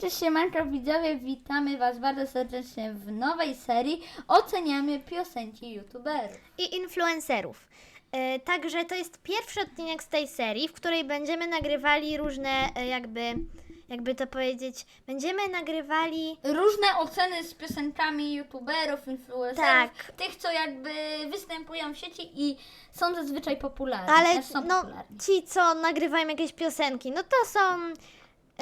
cześć siemanko widzowie, witamy was bardzo serdecznie w nowej serii Oceniamy piosenki youtuberów. i influencerów. E, Także to jest pierwszy odcinek z tej serii, w której będziemy nagrywali różne, e, jakby, jakby to powiedzieć, będziemy nagrywali. Różne oceny z piosenkami youtuberów, influencerów, Tak. tych co jakby występują w sieci i są zazwyczaj popularni. Ale są no, popularni. ci, co nagrywają jakieś piosenki, no to są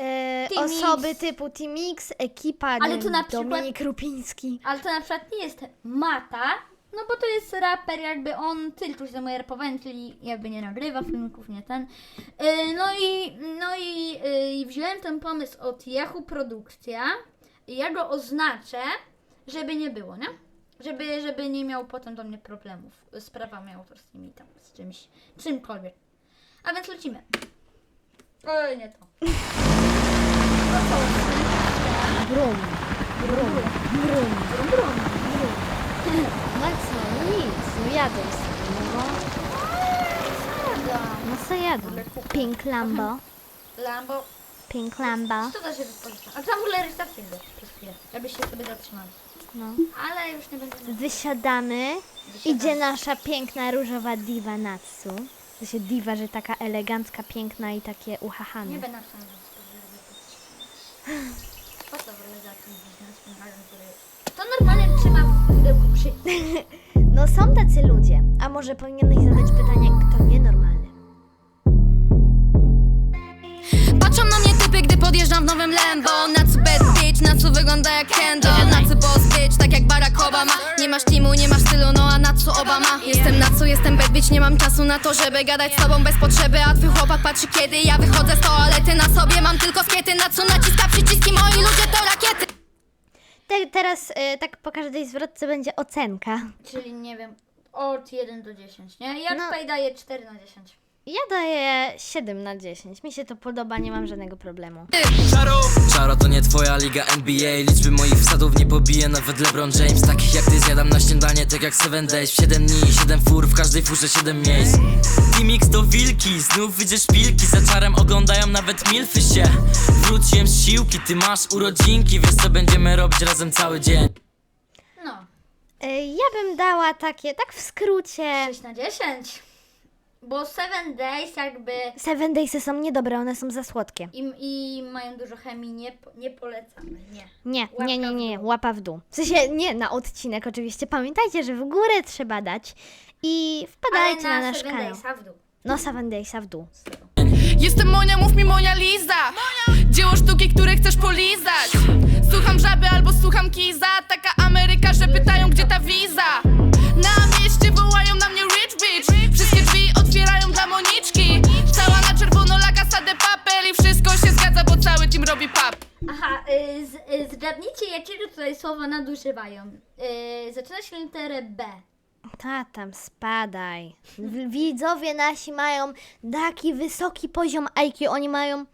e, Team osoby X. typu Team X, ekipa Ale to na przykład- Dominik Rupiński. Ale to na przykład nie jest Mata, no bo to jest raper, jakby on tylko się zajmuje rapowaniem, czyli jakby nie nagrywa filmików, nie ten. Yy, No i, no i yy, wziąłem ten pomysł od Yahoo Produkcja i ja go oznaczę, żeby nie było, nie? Żeby, żeby nie miał potem do mnie problemów z prawami autorskimi tam, z czymś, czymkolwiek. A więc lecimy. Oj, nie to. Brum, brum, brum, brum, brum. Co, no nic, no jadę sobie, no bo... No co jadę? Pink Lambo, Lambo. Pink Lambo, Co to się wypożycza? A tam w ogóle restauracja było przez chwilę, żebyście sobie zatrzymali. no. Ale już nie będę... Wysiadamy. Idzie nasza piękna różowa diwa Natsu. To się diwa, że taka elegancka, piękna i takie Nie uchachane. będę że Po co w ogóle za który... To normalnie trzyma w pudełku przy... No są tacy ludzie. A może powinieneś zadać pytanie, kto nienormalny? Patrzą na mnie typy, gdy podjeżdżam w nowym Lambo wygląda jak Kendo Nacu boss bitch, tak jak Barack Obama Nie masz teamu, nie masz stylu, no a Nacu Obama Jestem Nacu, jestem bad bitch, nie mam czasu na to, żeby gadać z tobą bez potrzeby A twój chłopak patrzy kiedy ja wychodzę z toalety Na sobie mam tylko skiety, Nacu naciska przyciski, moi ludzie to rakiety Te, teraz y, tak po każdej zwrotce będzie ocenka. Czyli nie wiem, od 1 do 10, nie? Ja No. tutaj daję 4 na 10. Ja daję 7 na 10. Mi się to podoba, nie mam żadnego problemu. Czaro to nie twoja liga NBA Liczby moich wsadów nie pobije nawet LeBron James Takich jak ty zjadam na śniadanie, tak jak 7 days W 7 dni, 7 fur, w każdej furze 7 miejsc X to wilki, znów widzę szpilki Za czarem oglądają nawet milfy się Wróciłem z siłki, ty masz urodzinki Wiesz co będziemy robić razem cały dzień No, ja bym dała takie, tak w skrócie. 6 na 10. Bo 7 Days jakby... Seven Daysy są niedobre, one są za słodkie. I, I mają dużo chemii, nie, po- nie polecamy, nie. Nie, Łapka nie, nie, w nie, dół. łapa w dół. W sensie nie na odcinek oczywiście. Pamiętajcie, że w górę trzeba dać i wpadajcie Ale na nasz Seven kanał. Daysa w dół. No Seven Daysa w dół. Jestem Monia, mów mi Monia Liza Dzieło sztuki, które chcesz polizać Słucham żaby albo słucham tutaj słowa nadużywają. Y, zaczyna się literę B. Ta tam spadaj. W- Widzowie nasi mają taki wysoki poziom IQ. Oni mają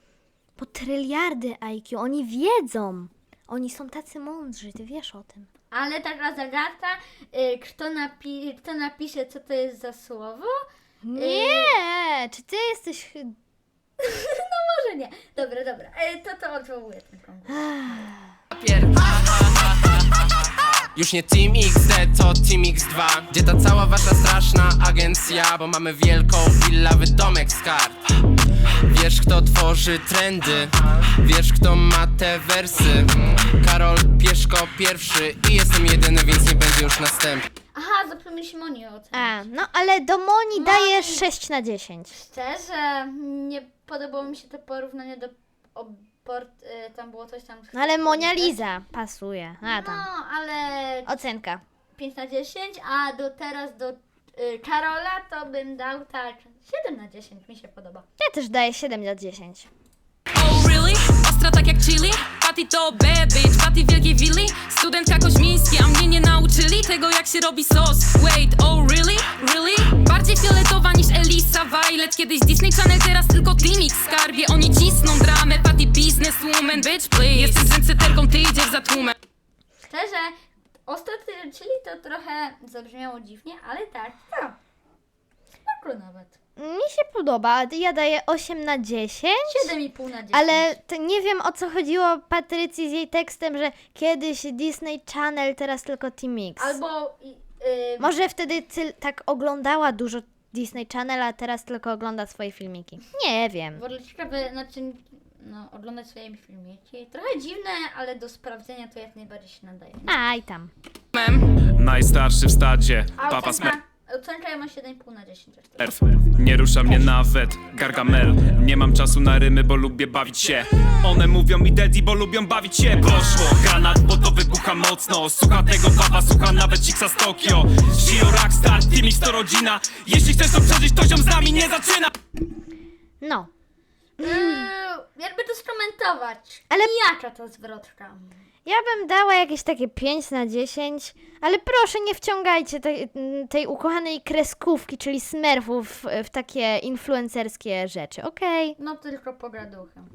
po tryliardy IQ. Oni wiedzą. Oni są tacy mądrzy, ty wiesz o tym. Ale taka zagadka, y, kto, napi- kto napisze co to jest za słowo? Nie! Czy ty jesteś. chy- No może nie. Dobra, dobra. Y, to to odwołuję ten konkurs. Już nie Team XD, to Team X2 Gdzie ta cała wasza straszna agencja? Bo mamy wielką willawy domek z kart. Wiesz kto tworzy trendy? Wiesz kto ma te wersy? Karol Pieszko pierwszy I jestem jedyny, więc nie będzie już następny. Aha, zapomnieliśmy o niej ocenić. A, no ale do Moni daję 6 na 10. Szczerze, nie podobało mi się to porównanie do oport, y, tam było coś tam. No ale Monia Liza pasuje. A tam. No, ale Ocenka. 5 na 10, a do teraz do y, Karola to bym dał tak 7 na 10, mi się podoba. Ja też daję 7 na 10. Oh really? Ostra tak jak chili? Patty to bad bitch, Patty wielkiej willi Studentka koźmiński, a mnie nie nauczyli Tego jak się robi sos Wait, oh really? Really? Bardziej fioletowa niż Elisa Violet Kiedyś Disney Channel, teraz tylko Team X skarbie Oni cisną dramę, Patty businesswoman Bitch please, jestem trendseterką, ty idziesz za tłumem Szczerze, ostatnio, czyli to trochę zabrzmiało dziwnie, ale tak, to. Spoko nawet. Mi się podoba. Ja daję 8 na 10. 7,5 na 10. Ale to nie wiem o co chodziło Patrycji z jej tekstem, że kiedyś Disney Channel, teraz tylko Team X. Albo... i- y, Może wtedy ty, tak oglądała dużo Disney Channel, a teraz tylko ogląda swoje filmiki. Nie wiem. W ogóle ciekawe, znaczy, no, oglądać swoje filmiki. Trochę dziwne, ale do sprawdzenia to jak najbardziej się nadaje. Aj tam. Najstarszy w stadzie, A papa ocenka, ocenka ja mam 7,5 na 10. Smerf Nie rusza mnie nawet Gargamel Nie mam czasu na rymy, bo lubię bawić się One mówią mi daddy, bo lubią bawić się Poszło, granat, mocno Słucha tego baba, słucha nawet Chicksa z Tokio Shio Rockstar, Team X to rodzina Jeśli chcesz to przeżyć, to ziom z nami nie zaczyna No. Yy, jakby to skomentować. Ale- Jaka to zwrotka? Ja bym dała jakieś takie 5 na 10, ale proszę nie wciągajcie tej, tej ukochanej kreskówki, czyli smerfów w, w takie influencerskie rzeczy, okej? No tylko pogaduchem.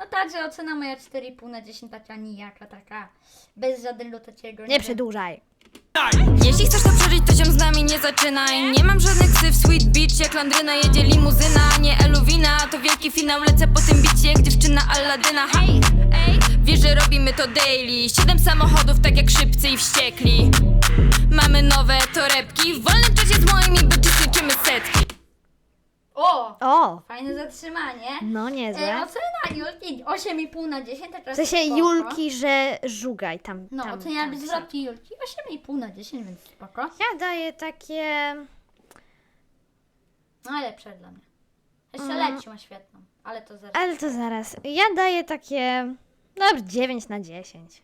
No także ocena moja 4,5 na 10, taka nijaka, taka bez żadnego takiego. Nie przedłużaj. Jeśli chcesz to przeżyć, to się z nami nie zaczynaj. Nie mam żadnych syf, sweet beach Jak Landryna jedzie limuzyna, nie Eluwina. To wielki finał, lecę po tym bicie Jak dziewczyna Alladyna Hej, ej. Wiesz, że robimy to daily. Siedem samochodów, tak jak szybcy i wściekli. Mamy nowe torebki O! Fajne zatrzymanie. no E, niezłe. ocena Julki 8,5 na 10, taka W sensie spoko. Julki, że żugaj tam. No, tam, oceniamy tam. zwrotki Julki 8,5 na 10, więc spoko. Ja daję takie... No lepsze dla mnie. Jeszcze leci ma świetną, ale to zaraz. Ale to zaraz. Ja daję takie... Dobra, 9 na 10.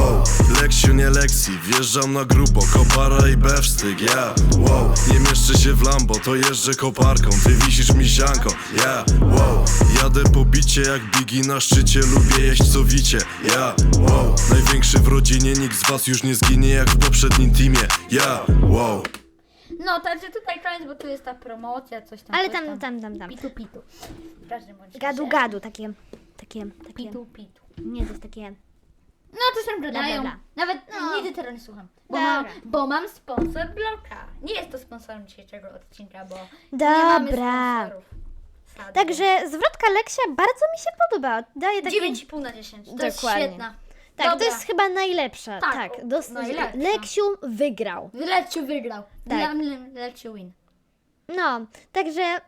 Wow, Leksiu nie lekcji, wjeżdżam na grubo Kopara i bewsztyk, ja Wow, nie mieszczę się w Lambo, to jeżdżę koparką Ty wisisz mi sianko, ja Wow, jadę po bicie jak Biggie na szczycie Lubię jeść co wicie, ja Wow, największy w rodzinie, nikt z was już nie zginie Jak w poprzednim teamie, ja Wow No, także tutaj koniec, bo tu jest ta promocja, coś tam. Ale coś tam, tam, tam, tam. Pitu, pitu. W każdym bądź Gadu, razie. gadu, takie... Takie... takie Pitu, pitu. nie, to jest takie... No to gadają. bla. Nawet No. nigdy tego nie słucham. Bo Dobra. mam, bo mam sponsor bloka. Nie jest to sponsorem dzisiejszego odcinka, bo nie mamy Dobra. sponsorów. Sadly. Także zwrotka Leksia bardzo mi się podoba. Daję takie... 9,5 na 10. To jest Dokładnie. świetna. Tak, to Dobra. jest chyba najlepsza. Tak, Tak, o, dos- najlepsza. Leksiu wygrał. Leciu wygrał. Tak. Dla mnie Leciu win. No, także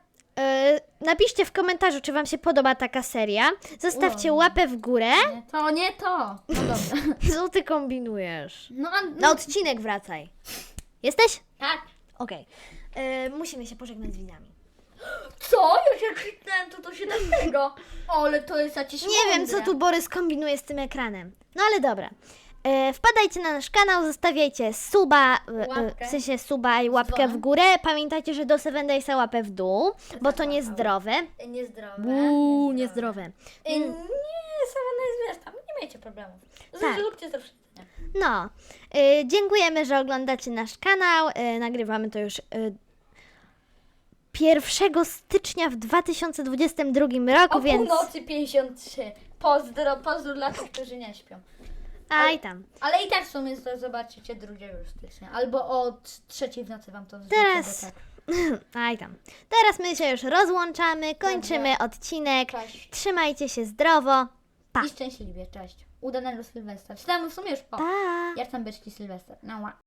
napiszcie w komentarzu, czy Wam się podoba taka seria. Zostawcie Wow. łapę w górę. Nie to, nie to. No dobra. Co ty kombinujesz? No, a, Na no odcinek wracaj. Jesteś? tak. Okej. E, Musimy się pożegnać z widzami. Co? Już jak kliknąłem, to to się da tego. O, ale to jest jakieś Nie wiem, co tu Borys kombinuje z tym ekranem. No ale dobra. E, wpadajcie na nasz kanał, zostawiajcie suba, e, e, Łapkę. w sensie suba i łapkę w dzwonem. górę. Pamiętajcie, że do Seven Daysa łapę w dół, bo to niezdrowe. Niezdrowe. Uuu, niezdrowe. Y, Nie, sama jest wiesz, tam nie miejcie problemów. Tak. Zróbcie to wszystko. No, y, dziękujemy, że oglądacie nasz kanał. Y, nagrywamy to już y, 1 stycznia w 2022 roku, O więc. północy 53. Pozdro, pozdro dla tych, którzy nie śpią. Aj tam. Ale i tak w sumie to zobaczycie 2 stycznia. Albo od trzeciej w nocy wam to wrzucę, Teraz- bo tak. Aj tam. Teraz my się już rozłączamy, kończymy odcinek. Cześć. Trzymajcie się zdrowo. Pa. I szczęśliwie, cześć. Udanego Sylwestra. Czy tam w sumie już po. Pa. Jak tam beczki Sylwester? No ła.